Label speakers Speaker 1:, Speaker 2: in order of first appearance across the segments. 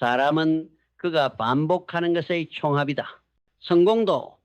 Speaker 1: 사람은 그가 반복하는 것의 총합이다. 성공도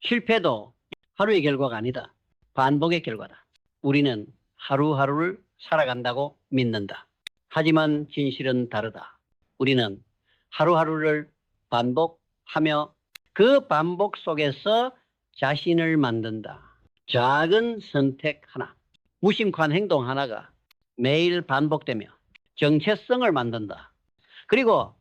Speaker 1: 실패도 하루의 결과가 아니다. 반복의 결과다. 우리는 하루하루를 살아간다고 믿는다. 하지만 진실은 다르다. 우리는 하루하루를 반복하며 그 반복 속에서 자신을 만든다. 작은 선택 하나, 무심한 행동 하나가 매일 반복되며 정체성을 만든다. 그리고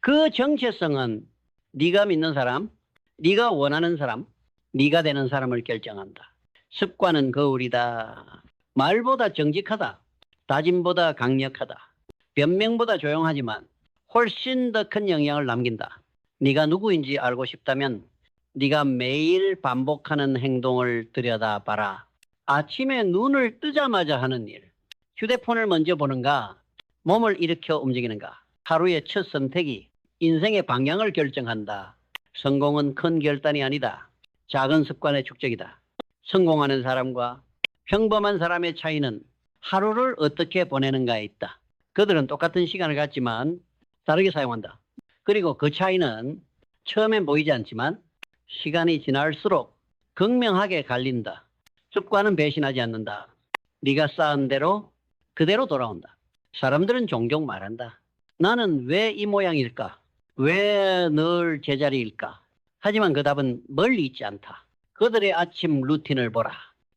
Speaker 1: 그 정체성은 네가 믿는 사람, 네가 원하는 사람, 네가 되는 사람을 결정한다. 습관은 거울이다. 말보다 정직하다. 다짐보다 강력하다. 변명보다 조용하지만 훨씬 더 큰 영향을 남긴다. 네가 누구인지 알고 싶다면 네가 매일 반복하는 행동을 들여다봐라. 아침에 눈을 뜨자마자 하는 일. 휴대폰을 먼저 보는가? 몸을 일으켜 움직이는가? 하루의 첫 선택이 인생의 방향을 결정한다. 성공은 큰 결단이 아니다. 작은 습관의 축적이다. 성공하는 사람과 평범한 사람의 차이는 하루를 어떻게 보내는가에 있다. 그들은 똑같은 시간을 갖지만 다르게 사용한다. 그리고 그 차이는 처음엔 보이지 않지만 시간이 지날수록 극명하게 갈린다. 습관은 배신하지 않는다. 네가 쌓은 대로 그대로 돌아온다. 사람들은 종종 말한다. 나는 왜 이 모양일까? 왜 늘 제자리일까? 하지만 그 답은 멀리 있지 않다. 그들의 아침 루틴을 보라.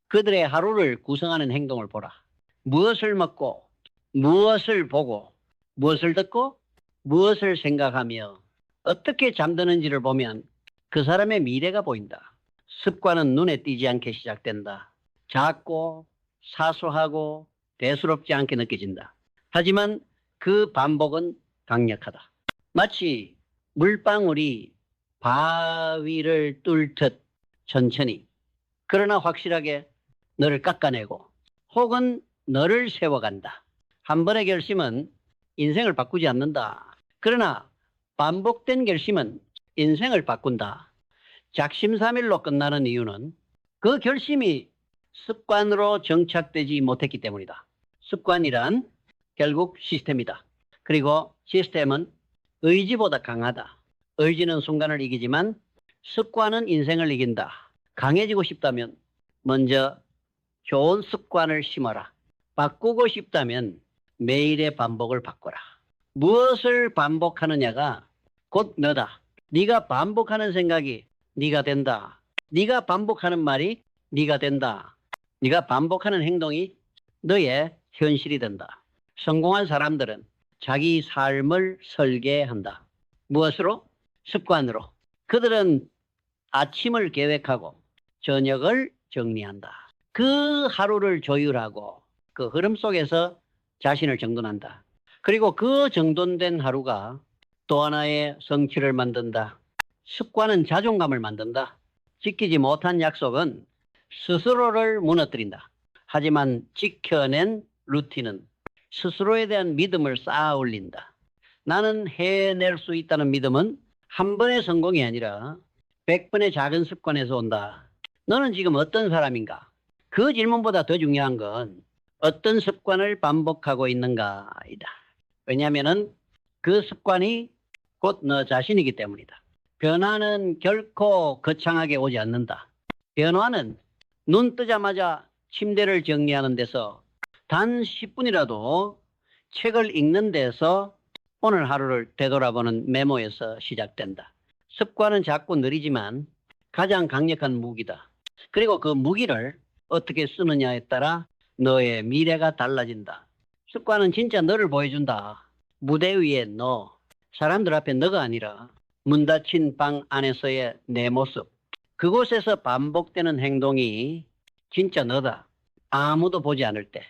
Speaker 1: 그들의 하루를 구성하는 행동을 보라. 무엇을 먹고, 무엇을 보고, 무엇을 듣고, 무엇을 생각하며 어떻게 잠드는지를 보면 그 사람의 미래가 보인다. 습관은 눈에 띄지 않게 시작된다. 작고 사소하고 대수롭지 않게 느껴진다. 하지만 그 반복은 강력하다. 마치 물방울이 바위를 뚫듯 천천히 그러나 확실하게 너를 깎아내고 혹은 너를 세워간다. 한 번의 결심은 인생을 바꾸지 않는다. 그러나 반복된 결심은 인생을 바꾼다. 작심삼일로 끝나는 이유는 그 결심이 습관으로 정착되지 못했기 때문이다. 습관이란 결국 시스템이다. 그리고 시스템은 의지보다 강하다. 의지는 순간을 이기지만 습관은 인생을 이긴다. 강해지고 싶다면 먼저 좋은 습관을 심어라. 바꾸고 싶다면 매일의 반복을 바꿔라. 무엇을 반복하느냐가 곧 너다. 네가 반복하는 생각이 네가 된다. 네가 반복하는 말이 네가 된다. 네가 반복하는 행동이 너의 현실이 된다. 성공한 사람들은 자기 삶을 설계한다. 무엇으로? 습관으로. 그들은 아침을 계획하고 저녁을 정리한다. 그 하루를 조율하고 그 흐름 속에서 자신을 정돈한다. 그리고 그 정돈된 하루가 또 하나의 성취를 만든다. 습관은 자존감을 만든다. 지키지 못한 약속은 스스로를 무너뜨린다. 하지만 지켜낸 루틴은 스스로에 대한 믿음을 쌓아 올린다. 나는 해낼 수 있다는 믿음은 한 번의 성공이 아니라 백 번의 작은 습관에서 온다. 너는 지금 어떤 사람인가? 그 질문보다 더 중요한 건 어떤 습관을 반복하고 있는가이다. 왜냐하면 그 습관이 곧 너 자신이기 때문이다. 변화는 결코 거창하게 오지 않는다. 변화는 눈 뜨자마자 침대를 정리하는 데서 단 10분이라도 책을 읽는 데서 오늘 하루를 되돌아보는 메모에서 시작된다. 습관은 작고 느리지만 가장 강력한 무기다. 그리고 그 무기를 어떻게 쓰느냐에 따라 너의 미래가 달라진다. 습관은 진짜 너를 보여준다. 무대 위에 너, 사람들 앞에 너가 아니라 문 닫힌 방 안에서의 내 모습. 그곳에서 반복되는 행동이 진짜 너다. 아무도 보지 않을 때.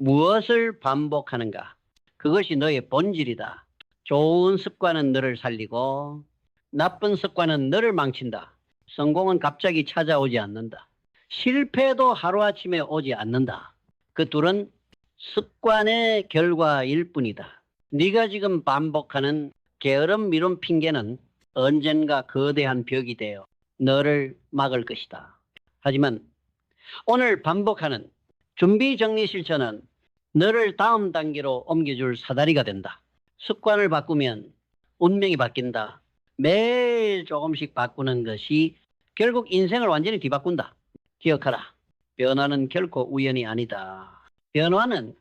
Speaker 1: 무엇을 반복하는가? 그것이 너의 본질이다. 좋은 습관은 너를 살리고 나쁜 습관은 너를 망친다. 성공은 갑자기 찾아오지 않는다. 실패도 하루아침에 오지 않는다. 그 둘은 습관의 결과일 뿐이다. 네가 지금 반복하는 게으름 미룬 핑계는 언젠가 거대한 벽이 되어 너를 막을 것이다. 하지만 오늘 반복하는 준비 정리 실천은 너를 다음 단계로 옮겨줄 사다리가 된다. 습관을 바꾸면 운명이 바뀐다. 매일 조금씩 바꾸는 것이 결국 인생을 완전히 뒤바꾼다. 기억하라. 변화는 결코 우연이 아니다. 변화는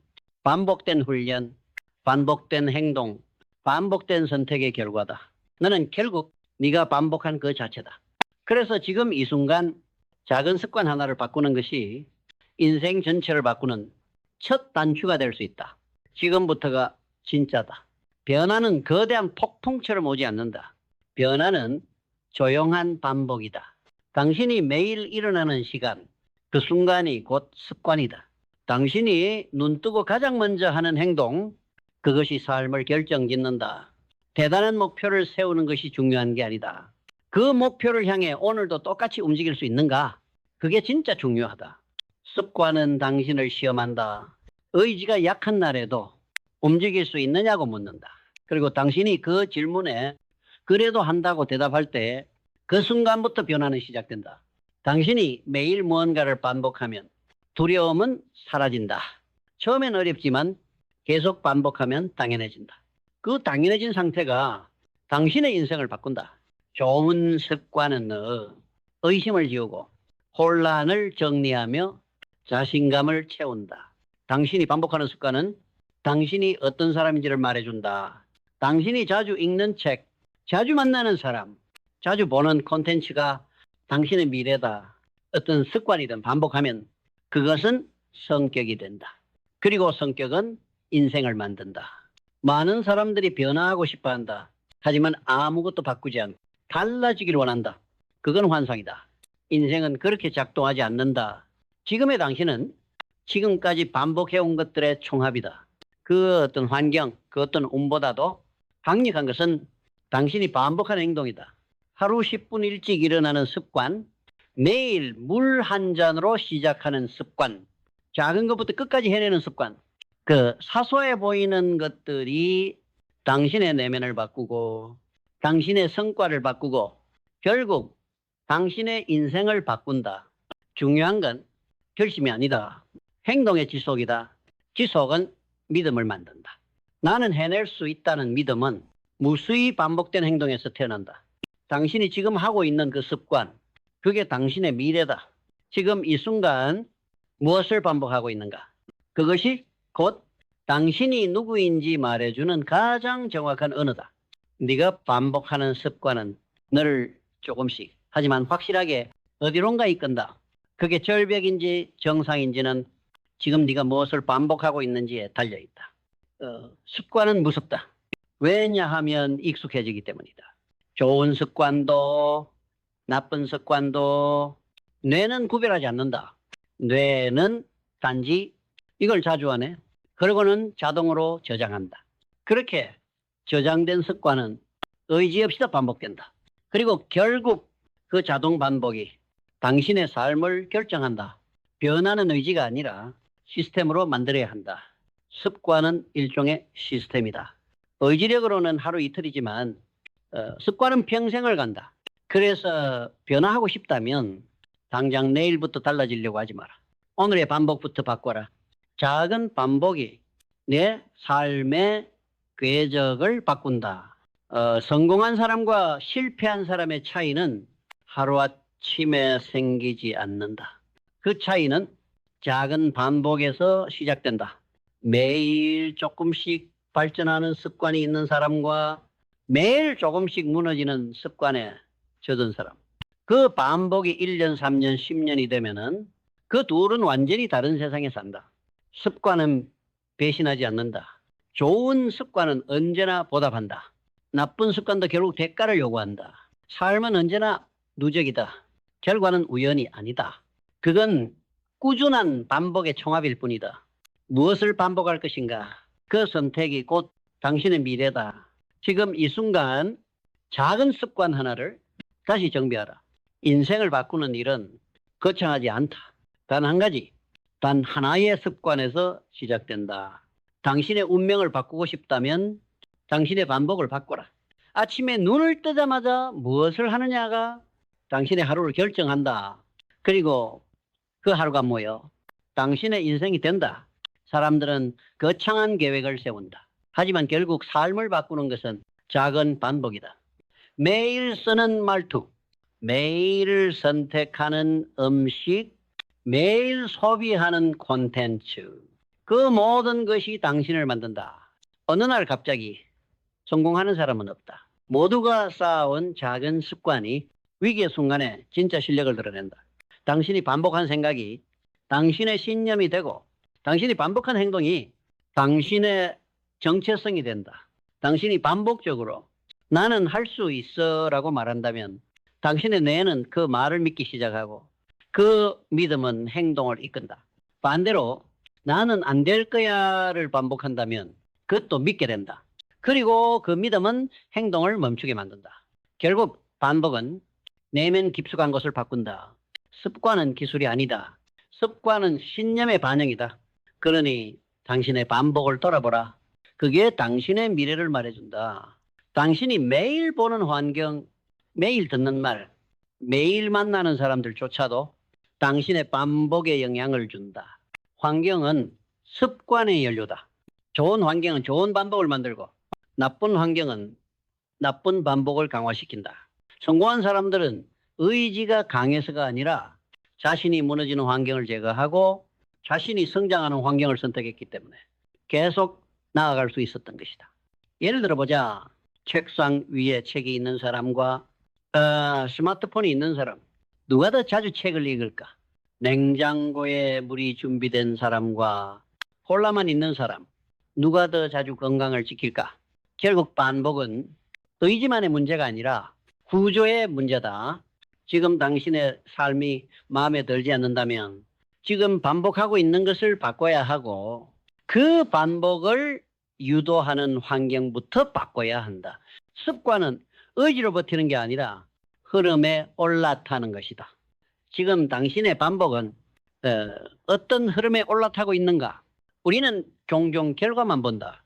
Speaker 1: 반복된 훈련, 반복된 행동, 반복된 선택의 결과다. 너는 결국 네가 반복한 그 자체다. 그래서 지금 이 순간 작은 습관 하나를 바꾸는 것이 인생 전체를 바꾸는 첫 단추가 될 수 있다. 지금부터가 진짜다. 변화는 거대한 폭풍처럼 오지 않는다. 변화는 조용한 반복이다. 당신이 매일 일어나는 시간, 그 순간이 곧 습관이다. 당신이 눈 뜨고 가장 먼저 하는 행동, 그것이 삶을 결정짓는다. 대단한 목표를 세우는 것이 중요한 게 아니다. 그 목표를 향해 오늘도 똑같이 움직일 수 있는가? 그게 진짜 중요하다. 습관은 당신을 시험한다. 의지가 약한 날에도 움직일 수 있느냐고 묻는다. 그리고 당신이 그 질문에 그래도 한다고 대답할 때 그 순간부터 변화는 시작된다. 당신이 매일 무언가를 반복하면 두려움은 사라진다. 처음엔 어렵지만 계속 반복하면 당연해진다. 그 당연해진 상태가 당신의 인생을 바꾼다. 좋은 습관은 너 의심을 지우고 혼란을 정리하며 자신감을 채운다. 당신이 반복하는 습관은 당신이 어떤 사람인지를 말해준다. 당신이 자주 읽는 책, 자주 만나는 사람, 자주 보는 콘텐츠가 당신의 미래다. 어떤 습관이든 반복하면 그것은 성격이 된다. 그리고 성격은 인생을 만든다. 많은 사람들이 변화하고 싶어 한다. 하지만 아무것도 바꾸지 않고 달라지길 원한다. 그건 환상이다. 인생은 그렇게 작동하지 않는다. 지금의 당신은 지금까지 반복해온 것들의 총합이다. 그 어떤 환경, 그 어떤 운보다도 강력한 것은 당신이 반복하는 행동이다. 하루 10분 일찍 일어나는 습관, 매일 물 한 잔으로 시작하는 습관, 작은 것부터 끝까지 해내는 습관, 그 사소해 보이는 것들이 당신의 내면을 바꾸고 당신의 성과를 바꾸고 결국 당신의 인생을 바꾼다. 중요한 건 결심이 아니다. 행동의 지속이다. 지속은 믿음을 만든다. 나는 해낼 수 있다는 믿음은 무수히 반복된 행동에서 태어난다. 당신이 지금 하고 있는 그 습관, 그게 당신의 미래다. 지금 이 순간 무엇을 반복하고 있는가? 그것이 곧 당신이 누구인지 말해주는 가장 정확한 언어다. 네가 반복하는 습관은 너를 조금씩 하지만 확실하게 어디론가 이끈다. 그게 절벽인지 정상인지는 지금 네가 무엇을 반복하고 있는지에 달려 있다. 어, 습관은 무섭다. 왜냐하면 익숙해지기 때문이다. 좋은 습관도 나쁜 습관도 뇌는 구별하지 않는다. 뇌는 단지 이걸 자주 하네. 그러고는 자동으로 저장한다. 그렇게 저장된 습관은 의지 없이도 반복된다. 그리고 결국 그 자동 반복이 당신의 삶을 결정한다. 변하는 의지가 아니라 시스템으로 만들어야 한다. 습관은 일종의 시스템이다. 의지력으로는 하루 이틀이지만 어, 습관은 평생을 간다. 그래서 변화하고 싶다면 당장 내일부터 달라지려고 하지 마라. 오늘의 반복부터 바꿔라. 작은 반복이 내 삶의 궤적을 바꾼다. 어, 성공한 사람과 실패한 사람의 차이는 하루아 침에 생기지 않는다. 그 차이는 작은 반복에서 시작된다. 매일 조금씩 발전하는 습관이 있는 사람과 매일 조금씩 무너지는 습관에 젖은 사람. 그 반복이 1년, 3년, 10년이 되면은 그 둘은 완전히 다른 세상에 산다. 습관은 배신하지 않는다. 좋은 습관은 언제나 보답한다. 나쁜 습관도 결국 대가를 요구한다. 삶은 언제나 누적이다. 결과는 우연이 아니다. 그건 꾸준한 반복의 총합일 뿐이다. 무엇을 반복할 것인가? 그 선택이 곧 당신의 미래다. 지금 이 순간 작은 습관 하나를 다시 정비하라. 인생을 바꾸는 일은 거창하지 않다. 단 한 가지, 단 하나의 습관에서 시작된다. 당신의 운명을 바꾸고 싶다면 당신의 반복을 바꿔라. 아침에 눈을 뜨자마자 무엇을 하느냐가 당신의 하루를 결정한다. 그리고 그 하루가 뭐요? 당신의 인생이 된다. 사람들은 거창한 계획을 세운다. 하지만 결국 삶을 바꾸는 것은 작은 반복이다. 매일 쓰는 말투, 매일 선택하는 음식, 매일 소비하는 콘텐츠. 그 모든 것이 당신을 만든다. 어느 날 갑자기 성공하는 사람은 없다. 모두가 쌓아온 작은 습관이 위기의 순간에 진짜 실력을 드러낸다. 당신이 반복한 생각이 당신의 신념이 되고 당신이 반복한 행동이 당신의 정체성이 된다. 당신이 반복적으로 나는 할 수 있어 라고 말한다면 당신의 뇌는 그 말을 믿기 시작하고 그 믿음은 행동을 이끈다. 반대로 나는 안 될 거야를 반복한다면 그것도 믿게 된다. 그리고 그 믿음은 행동을 멈추게 만든다. 결국 반복은 내면 깊숙한 것을 바꾼다. 습관은 기술이 아니다. 습관은 신념의 반영이다. 그러니 당신의 반복을 돌아보라. 그게 당신의 미래를 말해준다. 당신이 매일 보는 환경, 매일 듣는 말, 매일 만나는 사람들조차도 당신의 반복에 영향을 준다. 환경은 습관의 연료다. 좋은 환경은 좋은 반복을 만들고 나쁜 환경은 나쁜 반복을 강화시킨다. 성공한 사람들은 의지가 강해서가 아니라 자신이 무너지는 환경을 제거하고 자신이 성장하는 환경을 선택했기 때문에 계속 나아갈 수 있었던 것이다. 예를 들어보자. 책상 위에 책이 있는 사람과 어, 스마트폰이 있는 사람. 누가 더 자주 책을 읽을까? 냉장고에 물이 준비된 사람과 콜라만 있는 사람. 누가 더 자주 건강을 지킬까? 결국 반복은 의지만의 문제가 아니라 구조의 문제다. 지금 당신의 삶이 마음에 들지 않는다면 지금 반복하고 있는 것을 바꿔야 하고 그 반복을 유도하는 환경부터 바꿔야 한다. 습관은 의지로 버티는 게 아니라 흐름에 올라타는 것이다. 지금 당신의 반복은 어, 떤 흐름에 올라타고 있는가? 우리는 종종 결과만 본다.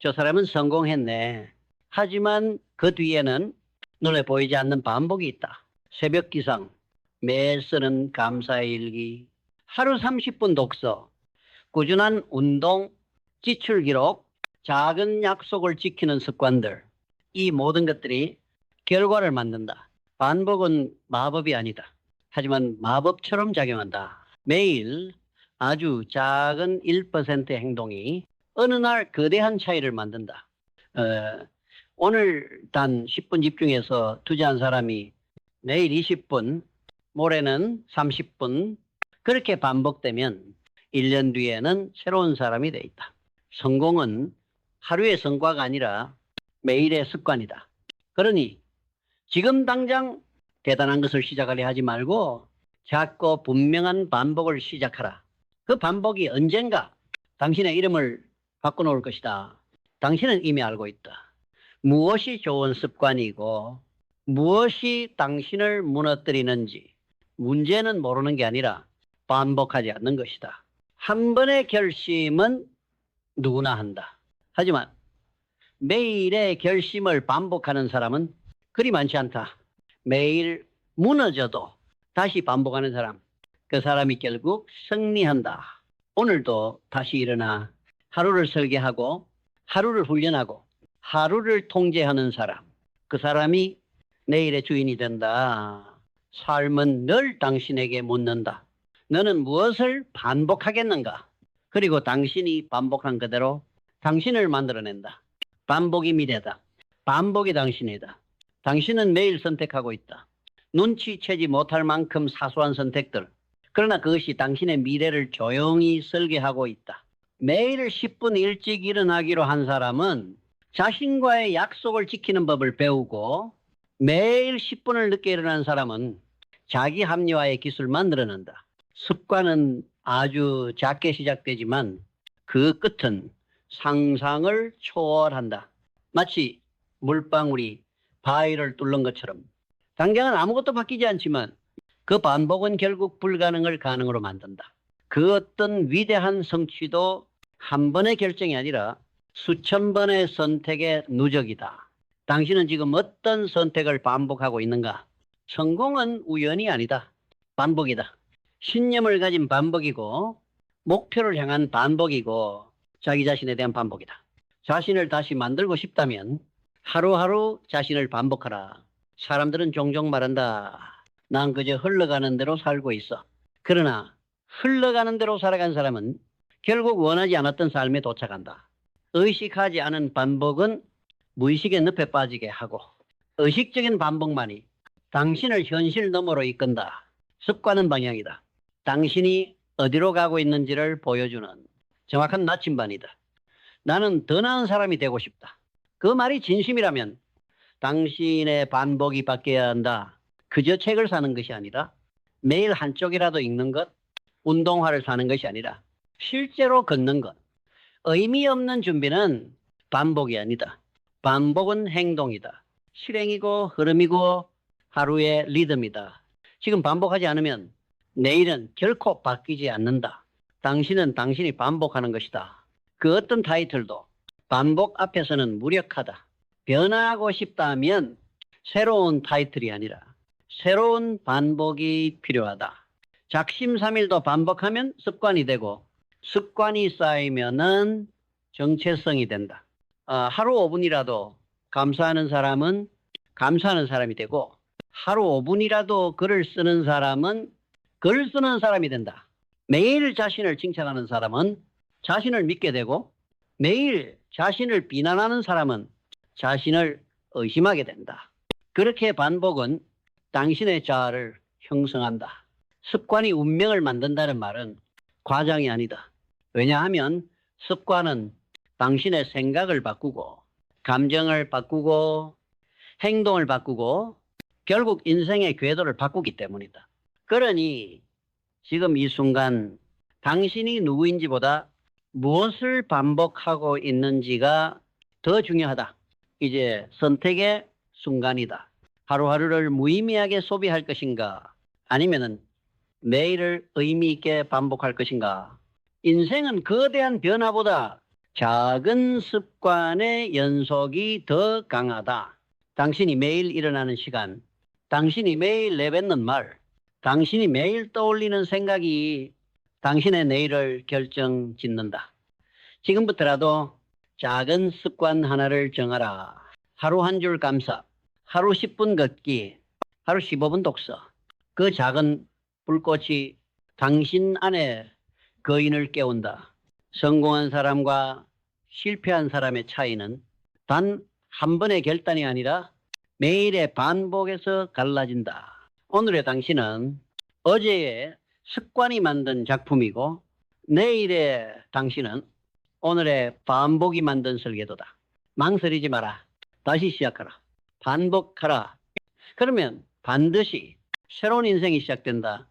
Speaker 1: 저 사람은 성공했네. 하지만 그 뒤에는 눈에 보이지 않는 반복이 있다. 새벽 기상, 매일 쓰는 감사의 일기, 하루 30분 독서, 꾸준한 운동, 지출 기록, 작은 약속을 지키는 습관들, 이 모든 것들이 결과를 만든다. 반복은 마법이 아니다. 하지만 마법처럼 작용한다. 매일 아주 작은 1%의 행동이 어느 날 거대한 차이를 만든다. 어, 오늘 단 10분 집중해서 투자한 사람이 내일 20분, 모레는 30분, 그렇게 반복되면 1년 뒤에는 새로운 사람이 돼 있다. 성공은 하루의 성과가 아니라 매일의 습관이다. 그러니 지금 당장 대단한 것을 시작하려 하지 말고 작고 분명한 반복을 시작하라. 그 반복이 언젠가 당신의 이름을 바꿔놓을 것이다. 당신은 이미 알고 있다. 무엇이 좋은 습관이고 무엇이 당신을 무너뜨리는지 문제는 모르는 게 아니라 반복하지 않는 것이다. 한 번의 결심은 누구나 한다. 하지만 매일의 결심을 반복하는 사람은 그리 많지 않다. 매일 무너져도 다시 반복하는 사람, 그 사람이 결국 승리한다. 오늘도 다시 일어나 하루를 설계하고 하루를 훈련하고 하루를 통제하는 사람, 그 사람이 내일의 주인이 된다. 삶은 늘 당신에게 묻는다. 너는 무엇을 반복하겠는가? 그리고 당신이 반복한 그대로 당신을 만들어낸다. 반복이 미래다. 반복이 당신이다. 당신은 매일 선택하고 있다. 눈치채지 못할 만큼 사소한 선택들. 그러나 그것이 당신의 미래를 조용히 설계하고 있다. 매일 10분 일찍 일어나기로 한 사람은 자신과의 약속을 지키는 법을 배우고 매일 10분을 늦게 일어나는 사람은 자기 합리화의 기술만 늘어난다. 습관은 아주 작게 시작되지만 그 끝은 상상을 초월한다. 마치 물방울이 바위를 뚫는 것처럼 당장은 아무것도 바뀌지 않지만 그 반복은 결국 불가능을 가능으로 만든다. 그 어떤 위대한 성취도 한 번의 결정이 아니라 수천 번의 선택의 누적이다. 당신은 지금 어떤 선택을 반복하고 있는가? 성공은 우연이 아니다. 반복이다. 신념을 가진 반복이고 목표를 향한 반복이고 자기 자신에 대한 반복이다. 자신을 다시 만들고 싶다면 하루하루 자신을 반복하라. 사람들은 종종 말한다. 난 그저 흘러가는 대로 살고 있어. 그러나 흘러가는 대로 살아간 사람은 결국 원하지 않았던 삶에 도착한다. 의식하지 않은 반복은 무의식의 늪에 빠지게 하고 의식적인 반복만이 당신을 현실 너머로 이끈다. 습관은 방향이다. 당신이 어디로 가고 있는지를 보여주는 정확한 나침반이다. 나는 더 나은 사람이 되고 싶다. 그 말이 진심이라면 당신의 반복이 바뀌어야 한다. 그저 책을 사는 것이 아니라 매일 한쪽이라도 읽는 것, 운동화를 사는 것이 아니라 실제로 걷는 것. 의미 없는 준비는 반복이 아니다. 반복은 행동이다. 실행이고 흐름이고 하루의 리듬이다. 지금 반복하지 않으면 내일은 결코 바뀌지 않는다. 당신은 당신이 반복하는 것이다. 그 어떤 타이틀도 반복 앞에서는 무력하다. 변화하고 싶다면 새로운 타이틀이 아니라 새로운 반복이 필요하다. 작심삼일도 반복하면 습관이 되고 습관이 쌓이면은 정체성이 된다. 아, 하루 5분이라도 감사하는 사람은 감사하는 사람이 되고 하루 5분이라도 글을 쓰는 사람은 글 쓰는 사람이 된다. 매일 자신을 칭찬하는 사람은 자신을 믿게 되고 매일 자신을 비난하는 사람은 자신을 의심하게 된다. 그렇게 반복은 당신의 자아를 형성한다. 습관이 운명을 만든다는 말은 과장이 아니다. 왜냐하면 습관은 당신의 생각을 바꾸고 감정을 바꾸고 행동을 바꾸고 결국 인생의 궤도를 바꾸기 때문이다. 그러니 지금 이 순간 당신이 누구인지보다 무엇을 반복하고 있는지가 더 중요하다. 이제 선택의 순간이다. 하루하루를 무의미하게 소비할 것인가 아니면은 매일을 의미 있게 반복할 것인가. 인생은 거대한 변화보다 작은 습관의 연속이 더 강하다. 당신이 매일 일어나는 시간, 당신이 매일 내뱉는 말, 당신이 매일 떠올리는 생각이 당신의 내일을 결정 짓는다. 지금부터라도 작은 습관 하나를 정하라. 하루 한 줄 감사, 하루 10분 걷기, 하루 15분 독서. 그 작은 불꽃이 당신 안에 거인을 깨운다. 성공한 사람과 실패한 사람의 차이는 단 한 번의 결단이 아니라 매일의 반복에서 갈라진다. 오늘의 당신은 어제의 습관이 만든 작품이고 내일의 당신은 오늘의 반복이 만든 설계도다. 망설이지 마라. 다시 시작하라. 반복하라. 그러면 반드시 새로운 인생이 시작된다.